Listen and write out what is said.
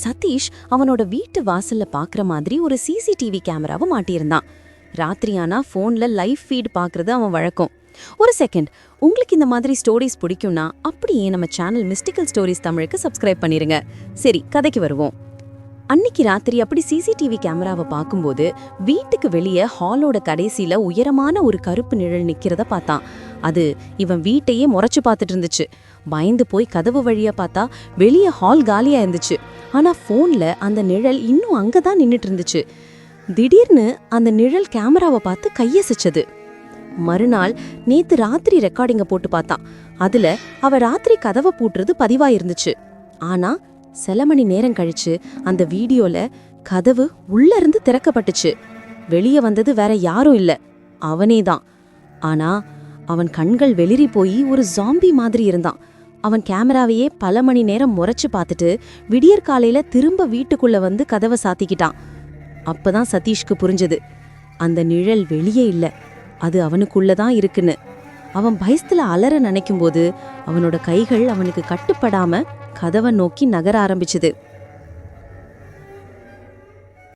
சதீஷ் அவனோட வீட்டு வாசல்ல பாக்குற மாதிரி ஒரு சிசிடிவி கேமராவை மாட்டியிருந்தான். ராத்திரியானா ஃபோன்ல லைவ் ஃபீட் பார்க்கறது அவன் வழக்கம். ஒரு செகண்ட் உங்களுக்கு இந்த மாதிரி ஸ்டோரிஸ் பிடிக்கும்னா அப்படியே நம்ம சேனல் மிஸ்டிக்கல் ஸ்டோரிஸ் தமிழுக்கு சப்ஸ்கிரைப் பண்ணிருங்க. சரி கதைக்கு வருவோம். அன்னைக்கு ராத்திரி அப்படி சிசிடிவி கேமராவை பார்க்கும்போது வீட்டுக்கு வெளியே ஹாலோட கடைசியில உயரமான ஒரு கருப்பு நிழல் நிக்கிறத பார்த்தான். அது இவன் வீட்டையே முறைச்சு பார்த்துட்டு இருந்துச்சு. பயந்து போய் கதவு வழியா பார்த்தா வெளியே ஹால் காலியா இருந்துச்சு. ஆனால் ஃபோனில் அந்த நிழல் இன்னும் அங்கே தான் நின்றுட்டு இருந்துச்சு திடீர்னு அந்த நிழல் கேமராவை பார்த்து கையசிச்சது. மறுநாள் நேத்து ராத்திரி ரெக்கார்டிங்க போட்டு பார்த்தான். அதுல அவ ராத்திரி கதவை பூட்டுறது பதிவாயிருந்துச்சு. ஆனா சில மணி நேரம் கழிச்சு அந்த வீடியோல கதவு உள்ள இருந்து திறக்கப்பட்டுச்சு. வெளியே வந்தது வேற யாரும் இல்ல. அவனேதான். ஆனா அவன் கண்கள் வெளிரி போய் ஒரு ஜாம்பி மாதிரி இருந்தான். அவன் கேமராவையே பல மணி நேரம் முறைச்சு பார்த்துட்டு விடியற் காலையில திரும்ப வீட்டுக்குள்ள வந்து கதவை சாத்திக்கிட்டான். அப்பதான் சதீஷ்க்கு புரிஞ்சது. அந்த நிழல் வெளியே இல்ல. அது அவனுக்குள்ளதான் இருக்குன்னு. அவன் பயத்துல அலற நினைக்கும் போது அவனோட கைகள் அவனுக்கு கட்டுப்படாம கதவை நோக்கி நகர ஆரம்பிச்சுது.